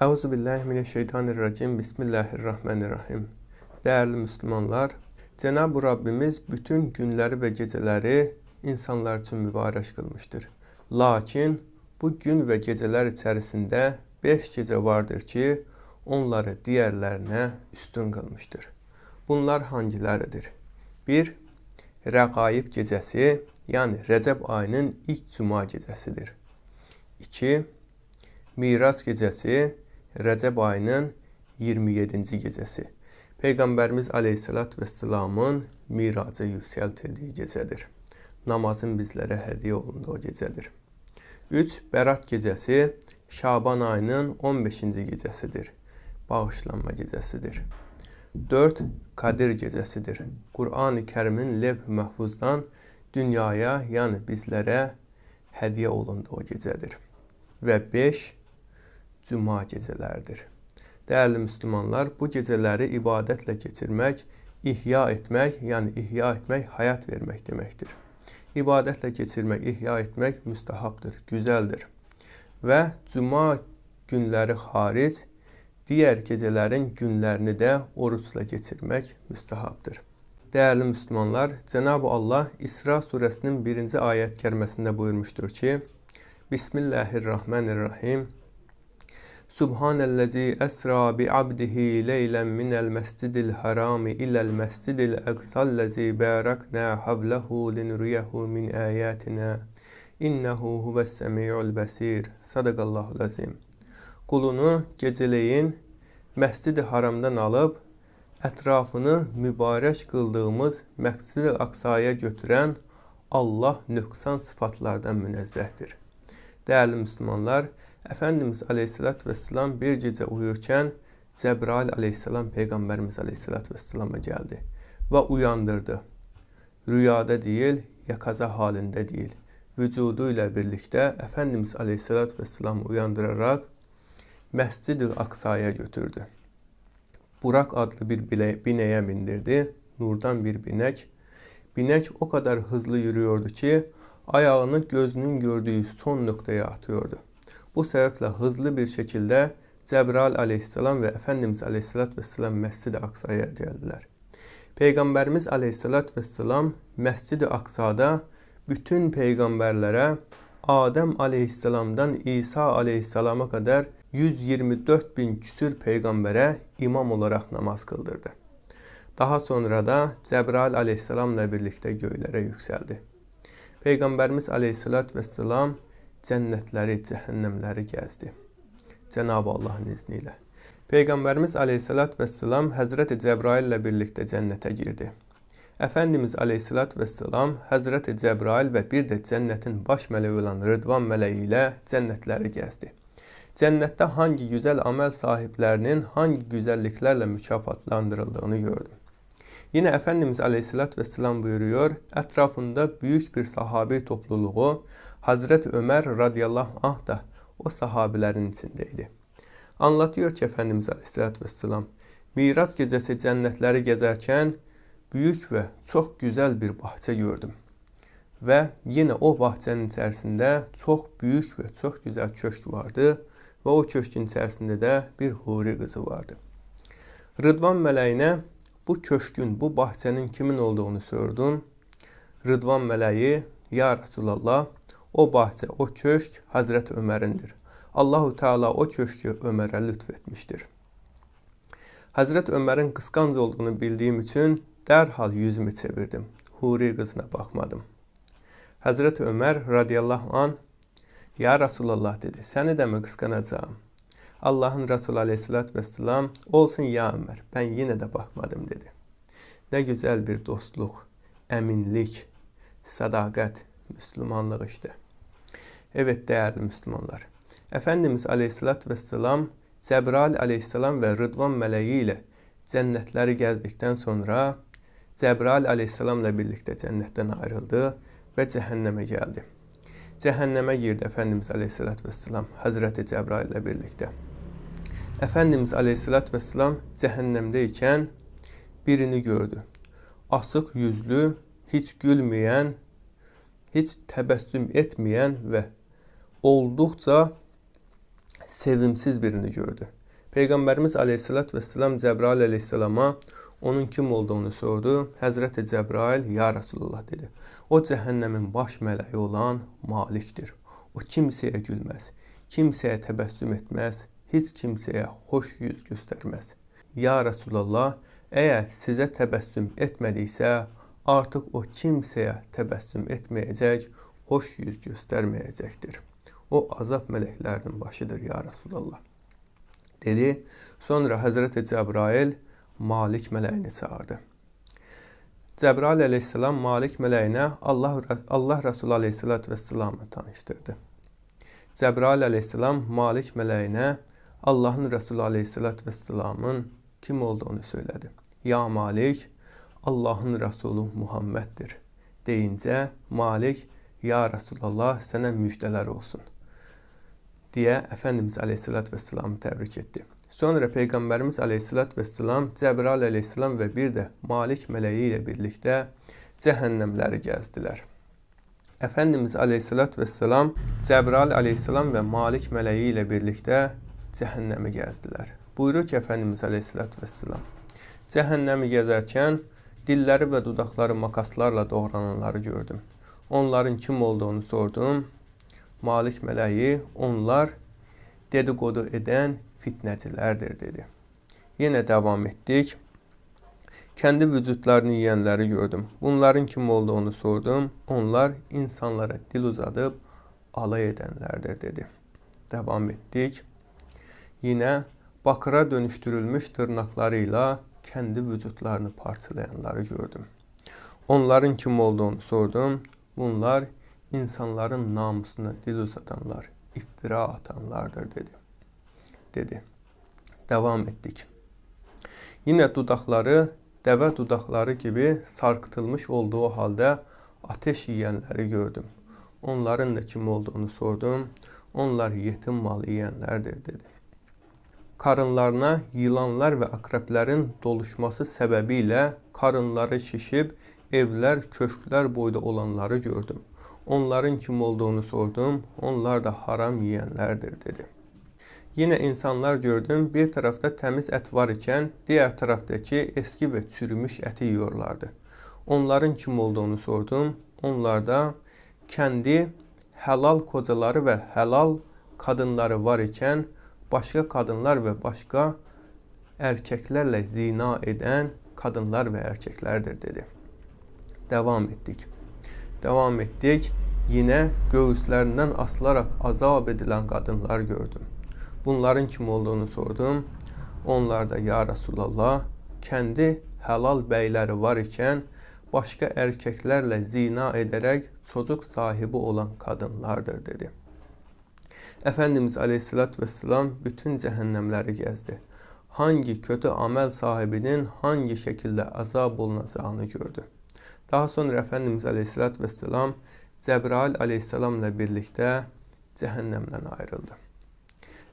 Euzu billahi mineşşeytanirracim. Bismillahirrahmanirrahim. Değerli Müslümanlar, Cenab-ı Rabbimiz bütün günleri ve geceleri insanlar için mübarek kılmıştır. Lakin bu gün ve geceler içerisinde beş gece vardır ki onları diğerlerine üstün kılmıştır. Bunlar hangiləridir? 1. Rəqaib gecəsi, yəni Rəcəb ayının ilk cuma gecəsidir. 2. Miras gecəsi, Rəcəb ayının 27-ci gecəsi. Peyğəmbərimiz Aleyhisselat Vesselamın miracı yüksəltildiyi gecədir. Namazın bizlərə hədiyyə olunduğu gecədir. 3. Bərat gecəsi Şaban ayının 15-ci gecəsidir. Bağışlanma gecəsidir. 4. Kadir gecəsidir. Qur'an-ı Kərimin levh-i məhfuzdan dünyaya, yəni bizlərə hədiyyə olunduğu gecədir. Və 5. Cuma gecələridir. Dəyərli müsəlmanlar, bu gecələri ibadətlə keçirmək, ihya etmək, yəni ihya etmək həyat vermək deməkdir. İbadətlə keçirmək, ihya etmək müstahabdır, gözəldir. Və cuma günləri xaric Diğer gecelerin günlerini de oruçla geçirmek müstahabdır. Değerli Müslümanlar, Cenab-ı Allah İsra suresinin birinci ayet kerimesinde buyurmuştur ki, Bismillahirrahmanirrahim. Subhanəlləzi əsra bi abdihi leylən minəl məscidil harami iləl məscidil əqsəlləzi bərəknə havləhu linriyəhu min əyətinə innəhu huvəs səmiul bəsir. Sadəqallahu lazim. Qulunu gecələyin məscidi haramdan alıb ətrafını mübarək qıldığımız Məscid-i Aksaya götürən Allah nöqsan sıfatlardan münezzəhdir. Dəyərli müsəlmanlar, Efendimiz Aleyhisselat Vesselam bir gece uyurken Cebrail Aleyhisselam Peygamberimiz Aleyhisselat Vesselam'a geldi ve uyandırdı. Rüyada değil, yakaza halinde değil. Vücuduyla birlikte Efendimiz Aleyhisselat Vesselam uyandırarak Məscid-i Aksa'ya götürdü. Burak adlı bir bineğe bindirdi. Nurdan bir binek. Binek o kadar hızlı yürüyordu ki ayağını gözünün gördüğü son noktaya atıyordu. Bu sebeple hızlı bir şekilde Cebrail aleyhisselam ve Efendimiz aleyhisselat vesselam Mescid-i Aksa'ya geldiler. Peygamberimiz aleyhisselat vesselam Mescid-i Aksa'da bütün peygamberlere Adem aleyhisselamdan İsa aleyhisselama kadar 124 bin küsür peygambere imam olarak namaz kıldırdı. Daha sonra da Cebrail aleyhisselamla birlikte göylere yükseldi. Peygamberimiz aleyhissalat vesselam cənnətləri, cəhənnəmləri gəzdi. Cənab Allahın izni ilə. Peyğəmbərimiz Aleyhissalat və Səlam Həzrəti Cəbrail ilə birlikdə cənnətə girdi. Əfəndimiz Aleyhissalat və Səlam Həzrəti Cəbrail və bir də cənnətin baş mələyi olan Rıdvan mələyi ilə cənnətləri gəzdi. Cənnətdə hangi gözəl əməl sahiblərinin hangi gözəlliklərlə mükafatlandırıldığını gördüm. Yenə Əfəndimiz Aleyhisselatü Vesselam buyuruyor, ətrafında böyük bir sahabi topluluğu Hazreti Ömer radıyallahu anh da o sahabilerin içindeydi. Anlatıyor ki Efendimiz Aleyhisselatü Vesselam, Miras gecesi cennetleri gezerken büyük ve çok güzel bir bahçe gördüm. Ve yine o bahçenin içerisinde çok büyük ve çok güzel köşk vardı ve o köşkün içerisinde de bir huri kızı vardı. Rıdvan meleğine bu köşkün, bu bahçenin kimin olduğunu sordum. Rıdvan meleği, ya Resulallah, o bahçe, o köşk Hazreti Ömer'indir. Allahu Teala o köşkü Ömer'e lütfetmiştir. Hazreti Ömer'in kıskanç olduğunu bildiğim için derhal yüzümü çevirdim. Huri kızına bakmadım. Hazreti Ömer radıyallahu an ya Resulallah dedi. Seni de mi kıskanacağım? Allah'ın Resulü aleyhissalatü vesselam olsun ya Ömer ben yine de bakmadım dedi. Ne güzel bir dostluk, eminlik, sadakat, Müslümanlık işte. Evet değerli Müslümanlar. Efendimiz aleyhissalatü vesselam Cebrail aleyhisselam ve Rıdvan meleği ile cennetleri gezdikten sonra Cebrail aleyhisselamla birlikte cennetten ayrıldı ve cehenneme geldi. Cehenneme girdi Efendimiz Aleyhisselatü Vesselam Hazreti Cebrail ile birlikte. Efendimiz Aleyhisselatü Vesselam cehennemdeyken birini gördü. Asık yüzlü, hiç gülmeyen, hiç tebessüm etmeyen ve oldukça sevimsiz birini gördü. Peygamberimiz Aleyhisselatü Vesselam Cebrail Aleyhisselam'a onun kim olduğunu sordu. Həzrəti Cəbrail, ya Resulullah dedi. O cəhənnəmin baş mələyi olan Malikdir. O kimsəyə gülməz, kimsəyə təbəssüm etməz, heç kimsəyə xoş yüz göstərməz. Ya Resulallah, əgər sizə təbəssüm etmədiksə, artıq o kimsəyə təbəssüm etməyəcək, xoş yüz göstərməyəcəkdir. O azab mələklərinin başıdır ya Resulallah. Dedi. Sonra Həzrəti Cəbrail Malik mələyini çağırdı. Cəbrail əleyhissalam Malik mələyinə Allah Allah Rəsulü əleyhissalat və səlamı tanışdırdı. Cəbrail əleyhissalam Malik mələyinə Allahın Rəsulü əleyhissalat və səlamın kim olduğunu söylədi. Ya Malik, Allahın Rəsulü Muhammeddir deyincə Malik, ya Rəsulullah sənə müjdələr olsun deyə Əfəndimiz əleyhissalat və səlamı təbrik etdi. Sonra Peygamberimiz Aleyhisselatü Vesselam, Cebrail Aleyhisselam ve bir de Malik meleği ile birlikte cehennemleri gezdiler. Efendimiz Aleyhisselatü Vesselam, Cebrail Aleyhisselam ve Malik meleği ile birlikte cehennemi gezdiler. Buyurur ki Efendimiz Aleyhisselatü Vesselam, cehennemi gezerken dilleri ve dudakları makaslarla doğrananları gördüm. Onların kim olduğunu sordum. Malik meleği, onlar dedikodu eden fitnəcilərdir dedi. Yenə davam etdik. Kendi vücutlarını yiyənləri gördüm. Bunların kim olduğunu sordum. Onlar insanlara dil uzadıp alay edenlerdir dedi. Devam ettik. Yine bakıra dönüştürülmüş tırnaklarıyla kendi vücutlarını parçalayanları gördüm. Onların kim olduğunu sordum. Bunlar insanların namusuna dil uzatanlar, iftira atanlardır dedi dedi. Devam ettik. Yine dudakları deve dudakları gibi sarkıtılmış olduğu halde ateş yiyenleri gördüm. Onların da kim olduğunu sordum. Onlar yetim mal yiyenlerdir dedi. Karınlarına yılanlar ve akreplerin doluşması sebebiyle karınları şişip evler, köşkler boyda olanları gördüm. Onların kim olduğunu sordum. Onlar da haram yiyənlərdir dedi. Yenə insanlar gördüm. Bir tərəfdə təmiz ət var ikən, digər tərəfdəki eski və çürümüş əti yiyorlardı. Onların kim olduğunu sordum. Onlar da kəndi həlal qocaları və həlal qadınları var ikən, başqa qadınlar və başqa erkəklərlə zina edən qadınlar və erkəklərdir dedi. Davam etdik. Devam ettik. Yine göğüslerinden asılarak azap edilen kadınlar gördüm. Bunların kim olduğunu sordum. Onlar da ya Resulallah kendi helal beyleri var iken başka erkeklerle zina ederek çocuk sahibi olan kadınlardır dedi. Efendimiz Aleyhisselatü Vesselam bütün cehennemleri gezdi. Hangi kötü amel sahibinin hangi şekilde azab olunacağını gördü. Daha sonra Efendimiz Aleyhisselatü Vesselam Cebrail Aleyhisselamla birlikte cehennemden ayrıldı.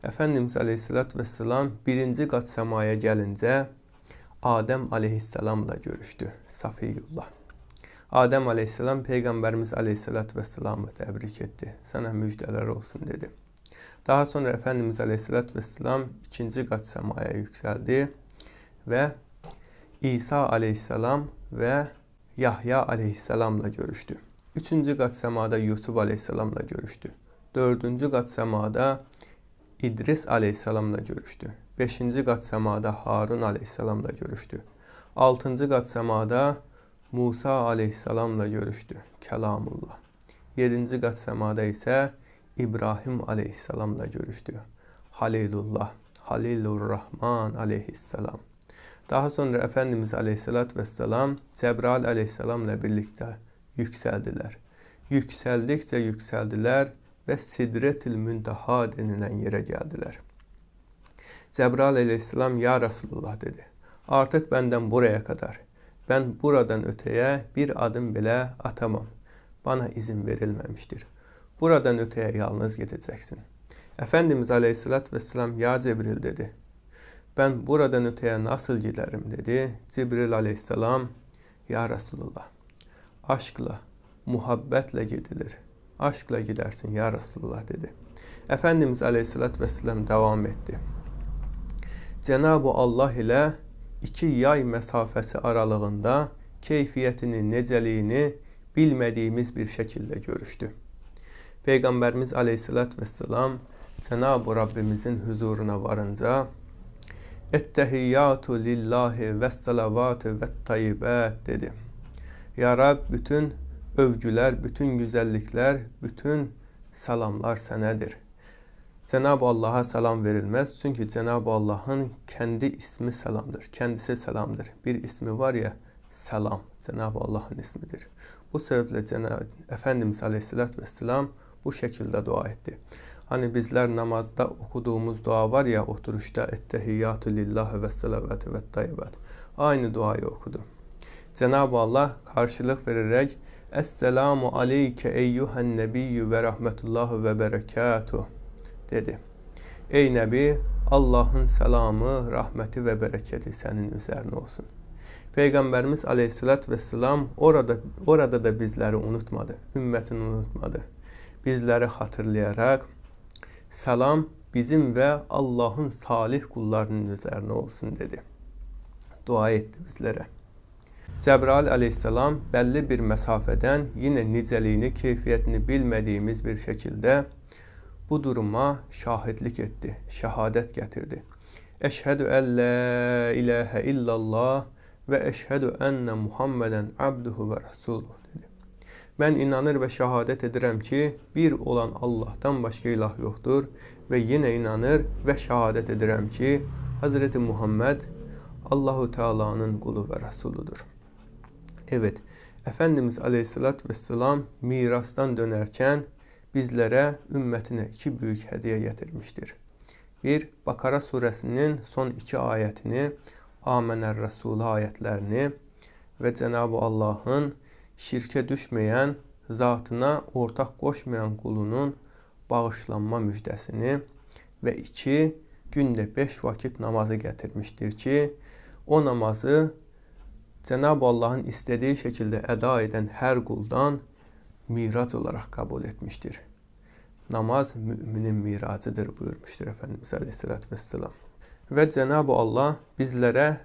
Efendimiz Aleyhisselatü Vesselam birinci kat semaya gelince Adem Aleyhisselamla görüştü. Safiyullah. Adem Aleyhisselam Peygamberimiz Aleyhisselatü Vesselam'ı tebrik etti. Sana müjdeler olsun dedi. Daha sonra Efendimiz Aleyhisselatü Vesselam ikinci kat semaya yükseldi ve İsa Aleyhisselam ve Yahya Aleyhisselamla görüştü. Üçüncü kat semada Yusuf Aleyhisselamla görüştü. Dördüncü kat semada İdris aleyhisselamla görüşdü. 5-ci qat səmada Harun aleyhisselamla görüşdü. 6-cı qat səmada Musa aleyhisselamla görüşdü. Kəlamullah. 7-ci qat səmada isə İbrahim aleyhisselamla görüşdü. Halilullah, Halilur Rahman aleyhisselam. Daha sonra Efendimiz aleyhissalat vesselam Cebrail aleyhisselamla birlikte yükseldiler. Yükseldikçe yükseldiler ve Sidretil Müntaha denilen yere geldiler. Cebrail aleyhisselam ya Resulullah dedi. Artık benden buraya kadar. Ben buradan öteye bir adım bile atamam. Bana izin verilmemiştir. Buradan öteye yalnız gideceksin. Efendimiz aleyhissalatü vesselam ya Cebril dedi. Ben buradan öteye nasıl giderim dedi. Cibril aleyhisselam ya Resulullah aşkla, muhabbetle gidilir.'' aşkla gidersin ya Resulullah dedi. Efendimiz Aleyhisselatü Vesselam devam etti. Cenab-ı Allah ile iki yay mesafesi aralığında keyfiyetini, necəliyini bilmediğimiz bir şekilde görüştü. Peygamberimiz Aleyhisselatü Vesselam Cenab-ı Rabbimizin huzuruna varınca Ettehiyyatu lillahi ve salavatü ve tayyibat dedi. Ya Rab bütün övgüler, bütün güzellikler, bütün salamlar senedir. Cenab-ı Allah'a selam verilmez. Çünkü Cenab-ı Allah'ın kendi ismi selamdır. Kendisi selamdır. Bir ismi var ya selam. Cenab-ı Allah'ın ismidir. Bu sebeple Cenab-ı Efendimiz Aleyhisselatü Vesselam bu şekilde dua etti. Hani bizler namazda okuduğumuz dua var ya oturuşta ettehiyyatü lillahi ve salavatü ve tayyibat. Aynı duayı okudu. Cenab-ı Allah karşılık vererek Esselamu aleyke eyyühen nebiyyü ve rahmetullahi ve berekatuh dedi. Ey Nebi Allah'ın selamı, rahmeti ve bereketi senin üzerine olsun. Peygamberimiz Aleyhisselatü Vesselam orada orada da bizleri unutmadı. Ümmetini unutmadı. Bizleri hatırlayarak Selam bizim ve Allah'ın salih kullarının üzerine olsun dedi. Dua etti bizlere. Cebrail aleyhisselam belli bir mesafeden yine niceliğini, keyfiyetini bilmediğimiz bir şekilde bu duruma şahitlik etti, şehadet getirdi. Eşhedü en la ilahe illallah ve eşhedü enne Muhammeden abduhu ve resuluh Ben inanır ve şehadet ederim ki bir olan Allah'tan başka ilah yoktur ve yine inanır ve şehadet ederim ki Hazreti Muhammed Allahu Teala'nın kulu ve Resuludur. Evet, Efendimiz Aleyhisselatü Vesselam mirastan dönerken bizlere ümmetine iki büyük hediye getirmiştir. Bir, Bakara suresinin son iki ayetini, Amener Resulü ayetlerini ve Cenab-ı Allah'ın şirke düşmeyen, zatına ortak koşmayan kulunun bağışlanma müjdesini ve iki, günde beş vakit namazı getirmiştir ki, o namazı Cenab-ı Allah'ın istediği şekilde eda eden her kuldan miraç olarak kabul etmiştir. Namaz müminin miracıdır buyurmuştur Efendimiz Aleyhisselatü Vesselam. Ve Cenab-ı Allah bizlere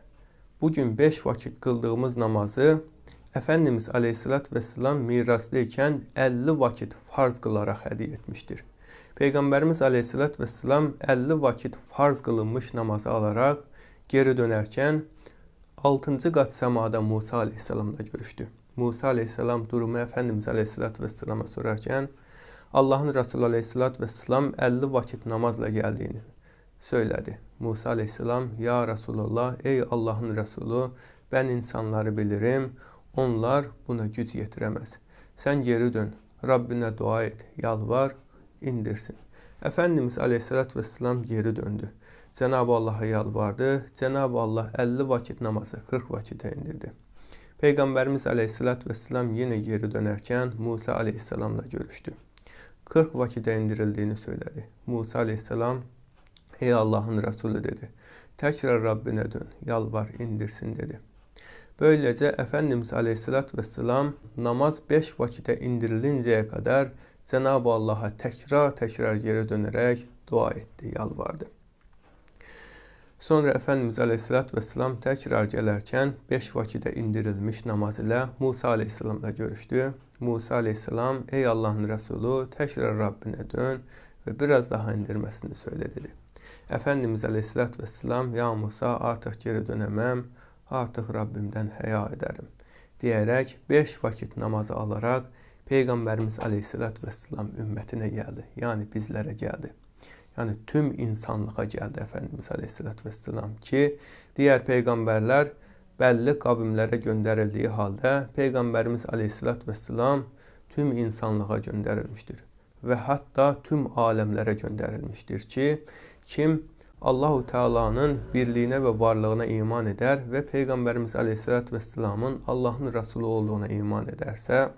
bugün beş vakit kıldığımız namazı Efendimiz Aleyhisselatü Vesselam mirasdayken 50 vakit farz kılarak hediye etmiştir. Peygamberimiz Aleyhisselatü Vesselam 50 vakit farz kılınmış namazı alarak geri dönerken 6. kat semada Musa Aleyhisselam'la görüştü. Musa Aleyhisselam durumu Efendimiz Aleyhisselatü Vesselam'a sorarken Allah'ın Resulü Aleyhisselatü Vesselam 50 vakit namazla geldiğini söyledi. Musa Aleyhisselam ya Resulallah ey Allah'ın Resulü ben insanları bilirim onlar buna güc yetiremez. Sen geri dön Rabbine dua et yalvar indirsin. Efendimiz Aleyhisselatü Vesselam geri döndü. Cenab-ı Allah'a yalvardı. Cenab-ı Allah 50 vakit namazı 40 vakite indirdi. Peygamberimiz Aleyhisselatü Vesselam yine geri dönerken Musa Aleyhisselam'la görüştü. 40 vakite indirildiğini söyledi. Musa Aleyhisselam ey Allah'ın Resulü dedi. Tekrar Rabbine dön, yalvar indirsin dedi. Böylece Efendimiz Aleyhisselatü Vesselam namaz 5 vakite indirilinceye kadar Cenab-ı Allah'a tekrar tekrar geri dönerek dua etti, yalvardı. Sonra Efendimiz Aleyhisselatü Vesselam tekrar gelerken beş vakide indirilmiş namaz ile Musa Aleyhisselam'la görüştü. Musa Aleyhisselam ey Allah'ın Resulü tekrar Rabbine dön ve biraz daha indirmesini söyle dedi. Efendimiz Aleyhisselatü Vesselam ya Musa artık geri dönemem artıq Rəbbimdən həya edərəm deyərək 5 vakit namazı alaraq Peyğəmbərimiz Əleyhissalatu vesselam ümmətinə gəldi, yəni bizlərə gəldi. Yəni tüm insanlığa gəldi Əfəndimiz Əleyhissalatu vesselam ki, digər peyğəmbərlər bəlli qavimlərə göndərildiyi halda Peyğəmbərimiz Əleyhissalatu vesselam tüm insanlığa göndərilmişdir və hətta tüm aləmlərə göndərilmişdir ki, kim Allahu Teala'nın birliğine ve varlığına iman eder ve Peygamberimiz Aleyhisselatü Vesselam'ın Allah'ın Resulü olduğuna iman ederse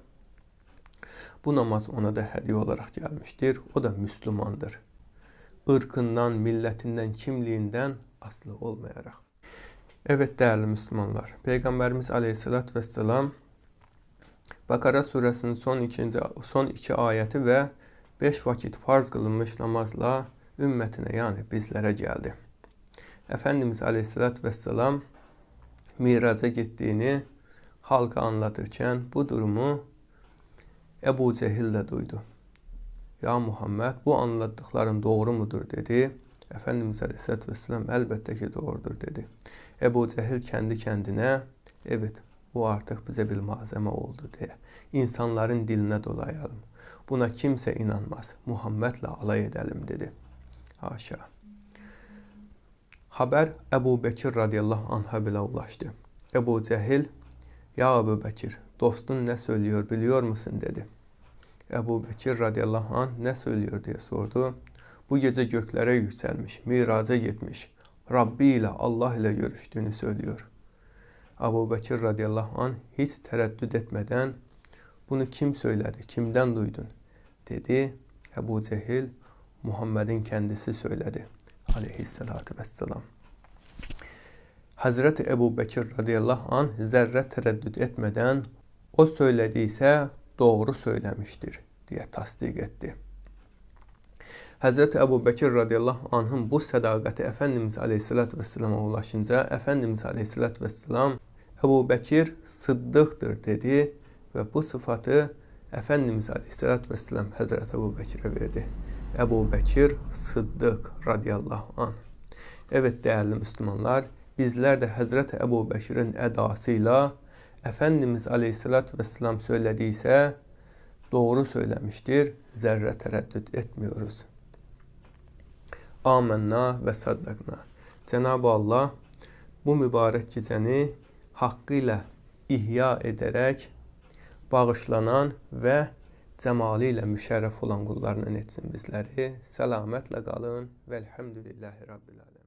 bu namaz ona da hediye olarak gelmiştir. O da Müslümandır ırkından, milletinden, kimliğinden aslı olmayarak. Evet değerli Müslümanlar, Peygamberimiz Aleyhisselatü Vesselam Bakara suresinin son, ikinci, son iki ayeti ve 5 vakit farz kılınmış namazla ümmetine yani bizlere geldi. Efendimiz Aleyhisselatü Vesselam miraca gittiğini halka anlatırken bu durumu Ebu Cehil de duydu. Ya Muhammed bu anlattıkların doğru mudur dedi. Efendimiz Aleyhisselatü Vesselam elbette ki doğrudur dedi. Ebu Cehil kendi kendine evet bu artık bize bir malzeme oldu diye. İnsanların diline dolayalım. Buna kimse inanmaz. Muhammed'le alay edelim dedi. Haşa. Xəbər Əbu Bəkir radiyallahu anhə bilə ulaşdı. Əbu Cəhil, ya Əbu Bəkir, dostun nə söylüyor biliyormusun dedi. Əbu Bəkir radiyallahu anh nə söylüyor deyə sordu. Bu gecə göklərə yüksəlmiş, miraca getmiş, Rabbi ilə, Allah ilə görüşdüyünü söylüyor. Əbu Bəkir radiyallahu anh heç tərəddüd etmədən bunu kim söylədi, kimdən duydun? dedi. Əbu Cəhil Muhammed'in kendisi söyledi aleyhissalatü vesselam. Hazreti Ebu Bekir radıyallahu anh zerre tereddüt etmeden o söylediyse doğru söylemiştir diye tasdik etti. Hazreti Ebu Bekir radıyallahu anh'ın bu sadakati Efendimiz aleyhissalatü vesselama ulaşınca Efendimiz aleyhissalatü vesselam Ebu Bekir sıddıktır dedi ve bu sıfatı Efendimiz aleyhissalatü vesselam Hazreti Ebu Bekir'e verdi. Ebu Bekir Sıddık radıyallahu anh. Evet değerli Müslümanlar, bizler de Hazreti Ebu Bekir'in edasıyla Efendimiz Aleyhisselatü Vesselam söylediyse doğru söylemiştir. Zerre tereddüt etmiyoruz. Amenna ve saddakna. Cenab-ı Allah bu mübarek gecəni haqqıyla ihya ederek bağışlanan ve cəmalı ilə müşərrəf olan qullarından etsin bizləri. Səlamətlə qalın və elhamdülillahi rabbil aləmin.